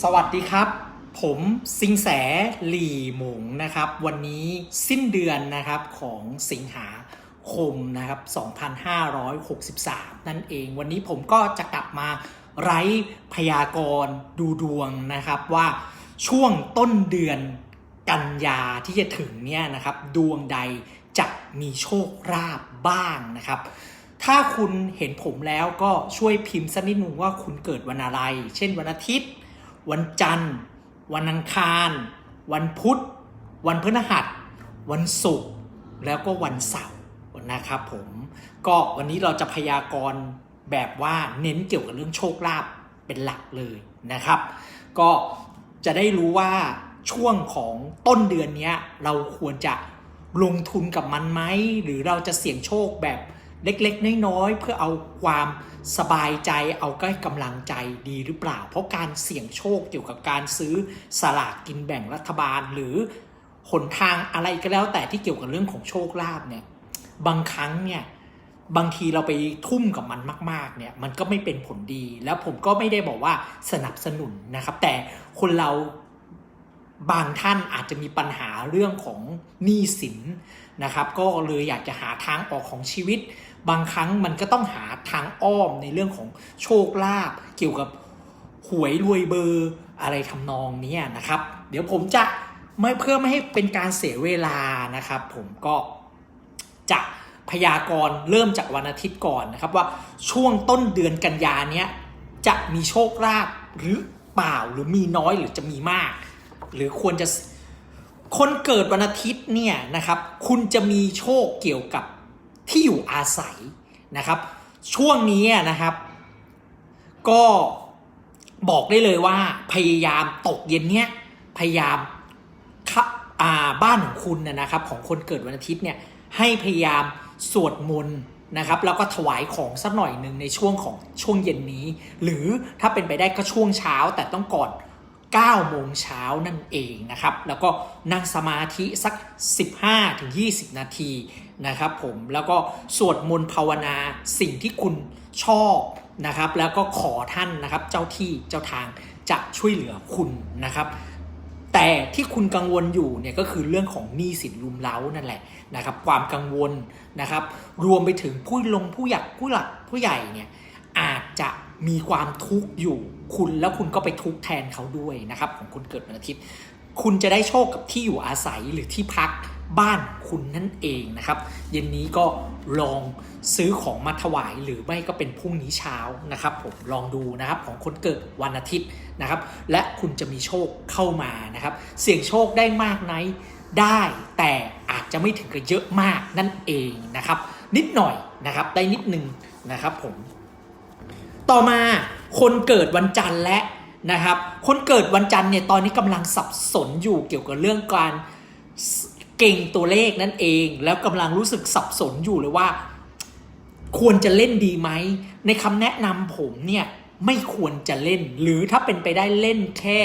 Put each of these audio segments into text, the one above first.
สวัสดีครับ ผมสิงแสหลี่หมงนะครับ วันนี้สิ้นเดือนนะครับของสิงหาคมนะครับ 2563 นั่นเอง วันนี้ผมก็จะกลับมาไร้พยากรณ์ดูดวงนะครับว่าช่วงต้นเดือนกันยาที่จะถึงเนี่ยนะครับ ดวงใดจะมีโชคลาภบ้างนะครับ ถ้าคุณเห็นผมแล้วก็ช่วยพิมพ์สักนิดนึงว่าคุณเกิดวันอะไร เช่นวันอาทิตย์ วันจันทร์ วันอังคาร วันพุธ วันพฤหัส วันศุกร์แล้วก็วันเสาร์นะครับผมก็วันนี้เราจะพยากรณ์แบบว่าเน้นเกี่ยวกับเรื่องโชคลาภเป็นหลักเลยนะครับ ก็จะได้รู้ว่าช่วงของต้นเดือนนี้เราควรจะลงทุนกับมันไหม หรือเราจะเสี่ยงโชคแบบ เล็กๆ น้อยๆ เพื่อเอาความสบายใจเอาใกล้กำลังใจดีหรือเปล่า เพราะการเสี่ยงโชคเกี่ยวกับการซื้อสลากกินแบ่งรัฐบาล หรือหนทางอะไรก็แล้วแต่ที่เกี่ยวกับเรื่องของโชคลาภเนี่ยบางครั้งเนี่ยบางทีเราไปทุ่มกับมันมาก ๆ เนี่ย มันก็ไม่เป็นผลดี แล้วผมก็ไม่ได้บอกว่าสนับสนุนนะครับ แต่คนเราบางท่านอาจจะมีปัญหาเรื่องของหนี้สินนะครับ ก็เลยอยากจะหาทางออกของชีวิต บางครั้งมันก็ต้องหาทางอ้อมในเรื่องของโชคลาภเกี่ยวกับหวยรวยเบอร์อะไรทำนองนี้นะครับ เดี๋ยวผมจะไม่เพื่อไม่ให้เป็นการเสียเวลานะครับ ผมก็จะพยากรณ์เริ่มจากวันอาทิตย์ก่อนนะครับว่าช่วงต้นเดือนกันยานี้จะมีโชคลาภหรือเปล่าหรือมีน้อยหรือจะมีมาก หรือควรจะคนเกิดวันอาทิตย์เนี่ยนะครับ คุณจะมีโชคเกี่ยวกับ ที่อยู่อาศัยนะครับ ช่วงนี้นะครับ ก็บอกได้เลยว่าพยายามตกเย็นเนี้ยพยายามครับอ่าบ้านของคุณนะนะครับ ของคนเกิดวันอาทิตย์เนี่ยให้พยายามสวดมนต์นะครับ แล้วก็ถวายของสักหน่อยหนึ่งในช่วงของช่วงเย็นนี้ หรือถ้าเป็นไปได้ก็ช่วงเช้าแต่ต้องก่อน 9โมงเช้านั่นเองนะครับ แล้วก็นั่งสมาธิสัก 15-20 นาทีนะครับผมแล้วก็สวดมนต์ภาวนาสิ่งที่คุณชอบนะครับ แล้วก็ขอท่านนะครับเจ้าที่เจ้าทางจะช่วยเหลือคุณนะครับ แต่ที่คุณกังวลอยู่เนี่ยก็คือเรื่องของหนี้สินลุมเล้านั่นแหละนะครับ ความกังวลนะครับ รวมไปถึงผู้ลงผู้หยักผู้หลักผู้ใหญ่เนี่ยอาจจะ มีความทุกข์อยู่คุณแล้วคุณก็ไปทุกข์แทนเขาด้วยนะครับ ของคุณเกิดวันอาทิตย์ คุณจะได้โชคกับที่อยู่อาศัยหรือที่พักบ้านคุณนั่นเองนะครับ เย็นนี้ก็ลองซื้อของมาถวายหรือไม่ก็เป็นพรุ่งนี้เช้านะครับผมลองดูนะครับของคนเกิดวันอาทิตย์นะครับ และคุณจะมีโชคเข้ามานะครับ เสี่ยงโชคได้มากไหนได้แต่อาจจะไม่ถึงกับเยอะมากนั่นเองนะครับ นิดหน่อยนะครับได้นิดนึงนะครับผม ต่อมาคนเกิดวันจันทร์และนะครับ คนเกิดวันจันทร์เนี่ยตอนนี้กำลังสับสนอยู่เกี่ยวกับเรื่องการเก่งตัวเลขนั่นเอง แล้วกำลังรู้สึกสับสนอยู่เลยว่า ควรจะเล่นดีไหม ในคำแนะนำผมเนี่ยไม่ควรจะเล่น หรือถ้าเป็นไปได้เล่นแค่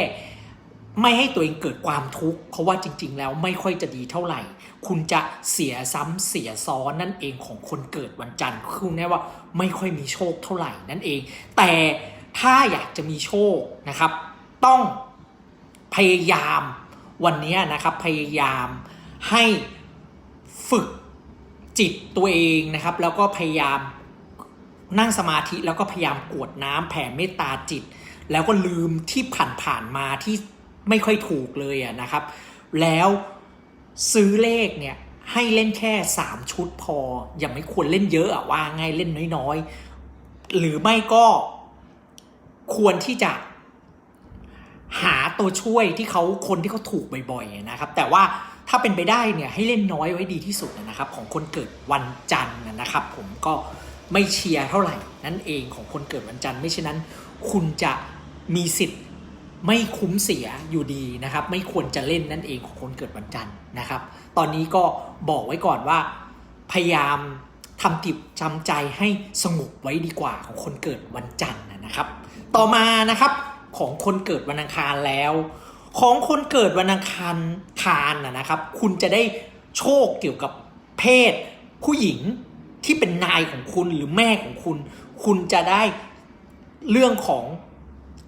ไม่ให้ตัวเองเกิดความทุกข์เพราะว่าจริง ๆ แล้วไม่ค่อยจะดีเท่าไหร่ คุณจะเสียซ้ำเสียซ้อนนั่นเองของคนเกิดวันจันทร์คือแน่ว่าไม่ค่อยมีโชคเท่าไหร่นั่นเอง แต่ถ้าอยากจะมีโชคนะครับ ต้องพยายามวันนี้นะครับพยายามให้ฝึกจิตตัวเองนะครับ แล้วก็พยายามนั่งสมาธิแล้วก็พยายามกวดน้ำแผ่เมตตาจิต แล้วก็ลืมที่ผ่านๆมาที่ ไม่ค่อยถูกเลยอะนะครับ แล้วซื้อเลขเนี่ยให้เล่นแค่ 3 ชุดพอ อย่าไม่ควรเล่นเยอะอะว่าง่ายเล่นน้อยๆ หรือไม่ก็ควรที่จะหาตัวช่วยที่เขาคนที่เขาถูกบ่อยๆนะครับ แต่ว่าถ้าเป็นไปได้เนี่ยให้เล่นน้อยไว้ดีที่สุดนะครับ ของคนเกิดวันจันทร์นะครับ ผมก็ไม่เชียร์เท่าไหร่นั่นเองของคนเกิดวันจันทร์ไม่เช่นนั้น คุณจะมีสิทธิ์ ไม่คุ้มเสียอยู่ดีนะครับ ไม่ควรจะเล่นนั่นเองของคนเกิดวันจันทร์นะครับ ตอนนี้ก็บอกไว้ก่อนว่า พยายามทำจิตจำใจให้สงบไว้ดีกว่าของคนเกิดวันจันทร์นะครับ ต่อมานะครับของคนเกิดวันอังคารแล้ว ของคนเกิดวันอังคารคารนะนะครับ คุณจะได้โชคเกี่ยวกับเพศ ผู้หญิงที่เป็นนายของคุณหรือแม่ของคุณ คุณจะได้เรื่องของ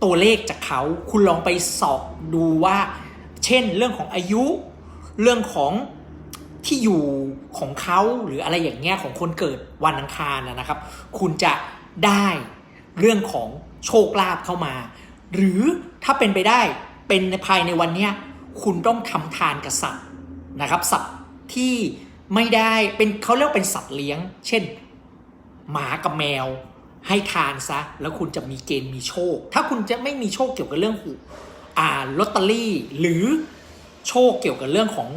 ตัวเลขจากเขา คุณลองไปสอบดูว่า เช่นเรื่องของอายุ เรื่องของที่อยู่ของเขาหรืออะไรอย่างเงี้ยของคนเกิดวันอังคารนะครับ คุณจะได้เรื่องของโชคลาภเข้ามา หรือถ้าเป็นไปได้เป็นภายในวันเนี้ยคุณต้องทำทานกับสัตว์นะครับสัตว์ที่ไม่ได้เป็นเขาเรียกเป็นสัตว์เลี้ยง เช่น หมากับแมว ให้ทานซะ แล้วคุณจะมีเกณฑ์มีโชค ถ้าคุณจะไม่มีโชคเกี่ยวกับเรื่องอ่าลอตเตอรี่หรือโชคเกี่ยวกับเรื่องของ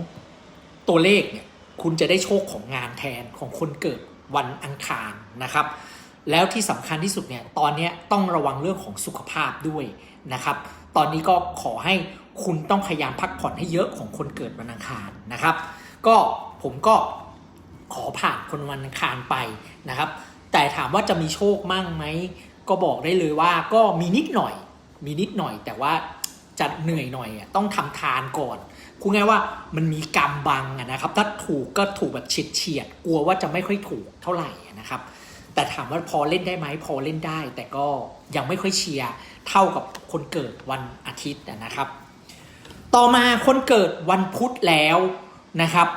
ตัวเลขเนี่ยคุณจะได้โชคของงานแทนของคนเกิดวันอังคารนะครับ แล้วที่สำคัญที่สุดเนี่ยตอนนี้ต้องระวังเรื่องของสุขภาพด้วยนะครับ ตอนนี้ก็ขอให้คุณต้องพยายามพักผ่อนให้เยอะของคนเกิดวันอังคารนะครับ ก็ผมก็ขอผ่านคนวันอังคารไปนะครับ แต่ถามว่าจะมีโชคมั่งไหม ก็บอกได้เลยว่าก็มีนิดหน่อย มีนิดหน่อย แต่ว่าจะเหนื่อยหน่อยอะต้องทำทานก่อนคุณไงายว่ามันมีกรรมบังนะครับ ถ้าถูกก็ถูกแบบเฉียดเฉียดกลัวว่าจะไม่ค่อยถูกเท่าไหร่นะครับ แต่ถามว่าพอเล่นได้ไหมพอเล่นได้ แต่ก็ยังไม่ค่อยเชียร์เท่ากับคนเกิดวันอาทิตย์นะครับ ต่อมาคนเกิดวันพุธแล้วนะครับ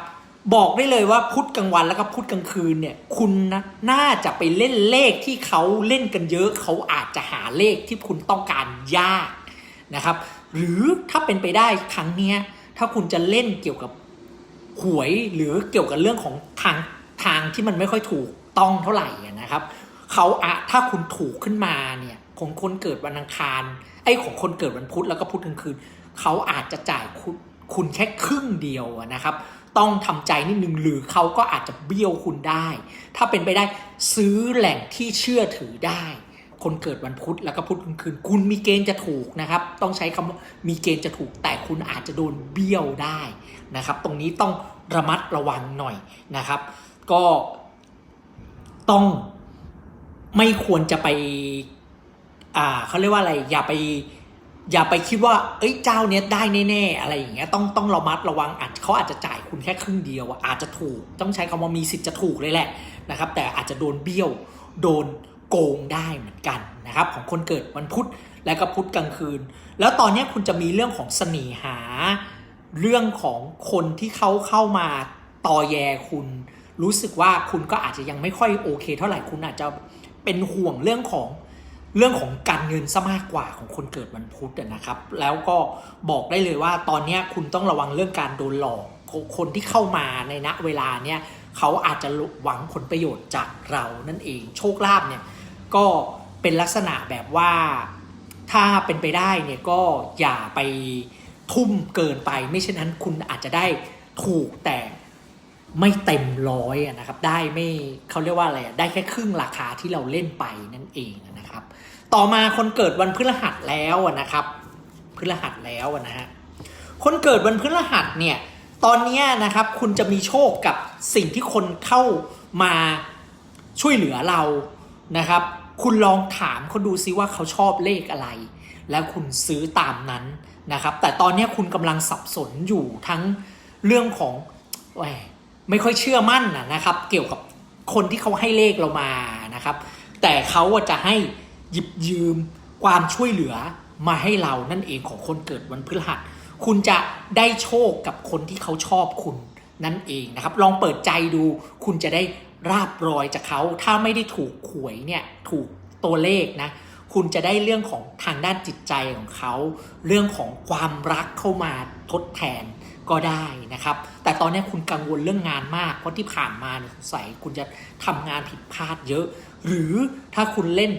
บอกได้เลยว่าพุธกลางวันแล้วก็พุธกลางคืนเนี่ยคุณนะน่าจะไปเล่นเลขที่เขาเล่นกันเยอะ เขาอาจจะหาเลขที่คุณต้องการยากนะครับ หรือถ้าเป็นไปได้ครั้งเนี้ยถ้าคุณจะเล่นเกี่ยวกับหวยหรือเกี่ยวกับเรื่องของทางทางที่มันไม่ค่อยถูกต้องเท่าไหร่นะครับเขาอะถ้าคุณถูกขึ้นมาเนี่ยของคนเกิดวันอังคารไอ้ของคนเกิดวันพุธแล้วก็พุธกลางคืนเขาอาจจะจ่ายคุณ คุณแค่ครึ่งเดียวนะครับต้องทำใจนิดนึงหรือเขาก็อาจจะเบี้ยวคุณได้ ถ้าเป็นไปได้ซื้อแหล่งที่เชื่อถือได้ คนเกิดวันพุธแล้วก็พุธกลางคืน คุณมีเกณฑ์จะถูกนะครับ ต้องใช้คำว่ามีเกณฑ์จะถูกแต่คุณอาจจะโดนเบี้ยวได้นะครับ ตรงนี้ต้องระมัดระวังหน่อยนะครับ ก็ต้องไม่ควรจะไป อ่าเขาเรียกว่าอะไรอย่าไป อย่าไปคิดว่า เอ้ยเจ้าเนี้ยได้แน่ๆอะไรอย่างเงี้ย ต้องต้องระมัดระวังอาจเขาอาจจะจ่ายคุณแค่ครึ่งเดียวอาจจะถูก ต้องใช้คำว่ามีสิทธิ์จะถูกเลยแหละนะครับ แต่อาจจะโดนเบี้ยว โดนโกงได้เหมือนกันนะครับ ของคนเกิดวันพุธและก็พุธกลางคืน แล้วตอนนี้คุณจะมีเรื่องของเสน่หา เรื่องของคนที่เขาเข้ามาต่อแยคุณ รู้สึกว่าคุณก็อาจจะยังไม่ค่อยโอเค เท่าไหร่คุณอาจจะเป็นห่วงเรื่องของ เรื่องของการเงินซะมากกว่าของคนเกิดวันพุธอะนะครับ แล้วก็บอกได้เลยว่าตอนนี้คุณต้องระวังเรื่องการโดนหลอกคนที่เข้ามาในณเวลาเนี้ยเขาอาจจะหวังผลประโยชน์จากเรานั่นเอง โชคลาภเนี่ยก็เป็นลักษณะแบบว่าถ้าเป็นไปได้เนี่ยก็อย่าไปทุ่มเกินไป ไม่เช่นนั้นคุณอาจจะได้ถูกแต่ไม่เต็มร้อยนะครับ ได้ไม่เขาเรียกว่าอะไรอะได้แค่ครึ่งราคาที่เราเล่นไปนั่นเองนะครับ ต่อมาคนเกิดวันพฤหัสแล้วนะครับพฤหัสแล้วนะฮะคนเกิดวันพฤหัสเนี่ยตอนนี้นะครับคุณจะมีโชคกับสิ่งที่คนเข้ามาช่วยเหลือเรานะครับ คุณลองถามเขาดูซิว่าเขาชอบเลขอะไร แล้วคุณซื้อตามนั้นนะครับ แต่ตอนนี้คุณกำลังสับสนอยู่ทั้งเรื่องของแหมไม่ค่อยเชื่อมั่นนะครับ เกี่ยวกับคนที่เขาให้เลขเรามานะครับ แต่เขาจะให้ หยิบยืมความช่วยเหลือมาให้เรานั่นเองของคนเกิดวันพฤหัส คุณจะได้โชคกับคนที่เขาชอบคุณนั่นเองนะครับ ลองเปิดใจดู คุณจะได้ราบรอยจากเขา ถ้าไม่ได้ถูกหวยเนี่ยถูกตัวเลขนะคุณจะได้เรื่องของทางด้านจิตใจของเขา เรื่องของความรักเข้ามาทดแทนก็ได้นะครับ แต่ตอนนี้คุณกังวลเรื่องงานมาก เพราะที่ผ่านมาเนี่ยสงสัยคุณจะทำงานผิดพลาดเยอะ หรือถ้าคุณเล่น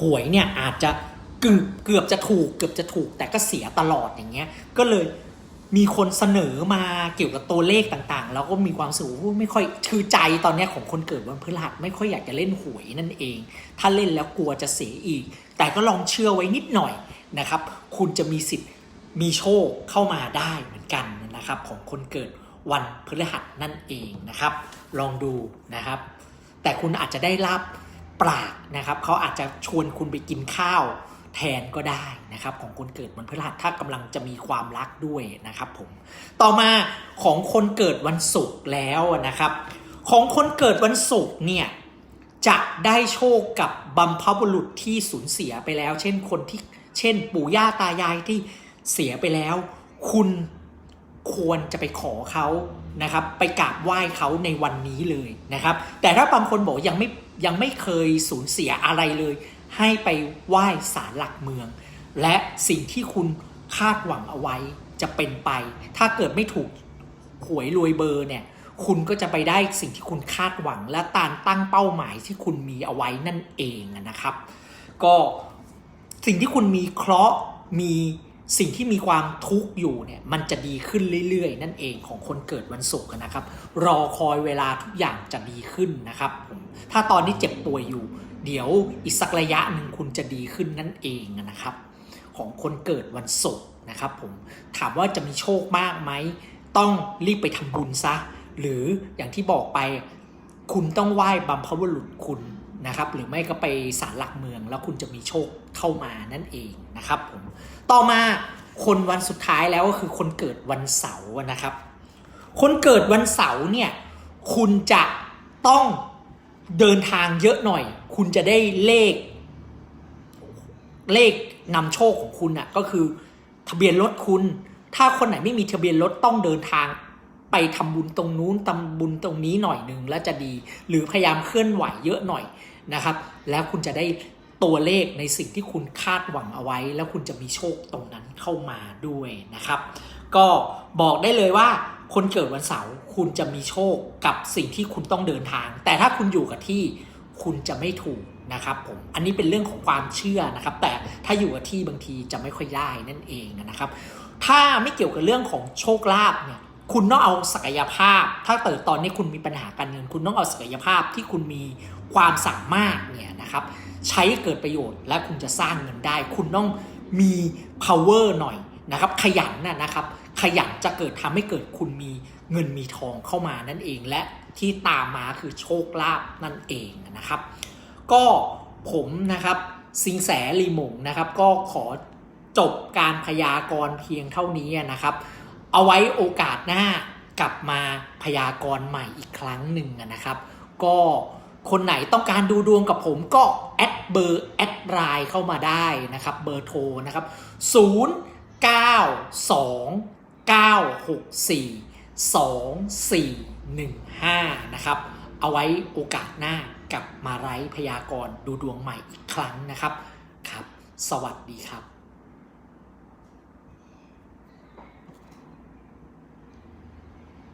หวยเนี่ยอาจจะเกือบเกือบจะถูกเกือบจะถูกแต่ก็เสียตลอดอย่างเงี้ย ก็เลยมีคนเสนอมาเกี่ยวกับตัวเลขต่างๆ แล้วก็มีความรู้สูงไม่ค่อยคือใจตอนนี้ของคนเกิดวันพฤหัสไม่ค่อยอยากจะเล่นหวยนั่นเอง ถ้าเล่นแล้วกลัวจะเสียอีก แต่ก็ลองเชื่อไว้นิดหน่อยนะครับ คุณจะมีสิทธิ์มีโชคเข้ามาได้เหมือนกันนะครับ ของคนเกิดวันพฤหัสนั่นเองนะครับ ลองดูนะครับ แต่คุณอาจจะได้รับ ปรากนะครับเขาอาจจะชวนคุณไปกินข้าวแทนก็ได้นะครับของคนเกิดวันพฤหัสถ้ากำลังจะมีความรักด้วยนะครับผมต่อมาของคนเกิดวันศุกร์แล้วนะครับ ของคนเกิดวันศุกร์เนี่ยจะได้โชคกับบัมพบุรุษที่สูญเสียไปแล้ว เช่นคนที่เช่นปู่ย่าตายายที่เสียไปแล้ว คุณควรจะไปขอเขานะครับ ไปกราบไหว้เขาในวันนี้เลยนะครับ แต่ถ้าบางคนบอกยังไม่ ยังไม่เคยสูญเสียอะไรเลย ให้ไปไหว้ศาลหลักเมือง และสิ่งที่คุณคาดหวังเอาไว้จะเป็นไป ถ้าเกิดไม่ถูกหวยรวยเบอร์เนี่ย คุณก็จะไปได้สิ่งที่คุณคาดหวัง และตามตั้งเป้าหมายที่คุณมีเอาไว้นั่นเองนะครับ ก็สิ่งที่คุณมีเคราะห์มี สิ่งที่มีความทุกข์อยู่เนี่ยมันจะดีขึ้นเรื่อยๆ นั่นเองของคนเกิดวันศุกร์นะครับ รอคอยเวลาทุกอย่างจะดีขึ้นนะครับผมถ้าตอนนี้เจ็บป่วยอยู่ เดี๋ยวอีกสักระยะหนึ่งคุณจะดีขึ้นนั่นเองนะครับ ของคนเกิดวันศุกร์นะครับผมถามว่าจะมีโชคมากไหมต้องรีบไปทำบุญซะ หรืออย่างที่บอกไป คุณต้องไหว้บัมพบุรุษคุณ นะครับหรือไม่ก็ไปศาลหลักเมืองแล้วคุณจะมีโชคเข้ามานั่นเองนะครับผมต่อมาคนวันสุดท้ายแล้วก็คือคนเกิดวันเสาร์นะครับ คนเกิดวันเสาร์เนี่ยคุณจะต้องเดินทางเยอะหน่อย คุณจะได้เลข เลขนำโชคของคุณอะก็คือทะเบียนรถคุณ ถ้าคนไหนไม่มีทะเบียนรถต้องเดินทาง ไปทำบุญตรงนู้นทำบุญตรงนี้หน่อยหนึ่งแล้วจะดี หรือพยายามเคลื่อนไหวเยอะหน่อยนะครับ แล้วคุณจะได้ตัวเลขในสิ่งที่คุณคาดหวังเอาไว้ แล้วคุณจะมีโชคตรงนั้นเข้ามาด้วยนะครับ ก็บอกได้เลยว่าคนเกิดวันเสาร์คุณจะมีโชคกับสิ่งที่คุณต้องเดินทาง แต่ถ้าคุณอยู่กับที่คุณจะไม่ถูกนะครับผมอันนี้เป็นเรื่องของความเชื่อนะครับ แต่ถ้าอยู่กับที่บางทีจะไม่ค่อยได้นั่นเองนะครับ ถ้าไม่เกี่ยวกับเรื่องของโชคลาภเนี่ย คุณต้องเอาศักยภาพ ถ้าเติดตอนนี้คุณมีปัญหาการเงิน คุณต้องเอาศักยภาพที่คุณมีความสามารถเนี่ยนะครับ ใช้เกิดประโยชน์และคุณจะสร้างเงินได้ คุณต้องมี power หน่อยนะครับ ขยันนะนะครับ ขยันจะเกิดทำให้เกิดคุณมีเงินมีทองเข้ามานั่นเองและที่ตามมาคือโชคลาภนั่นเองนะครับ ก็ผมนะครับสิงแสลีหมงนะครับ ก็ขอจบการพยากรณ์เพียงเท่านี้นะครับ เอาไว้โอกาสหน้ากลับมาพยากรณ์ใหม่อีกครั้งหนึ่งนะครับ ก็คนไหนต้องการดูดวงกับผมก็แอดเบอร์แอดไลน์เข้ามาได้นะครับ เบอร์โทรนะครับ 0 9 2 9 6 4 2 4 1 5 นะครับ เอาไว้โอกาสหน้ากลับมาไร้พยากรณ์ดูดวงใหม่อีกครั้งนะครับครับ สวัสดีครับ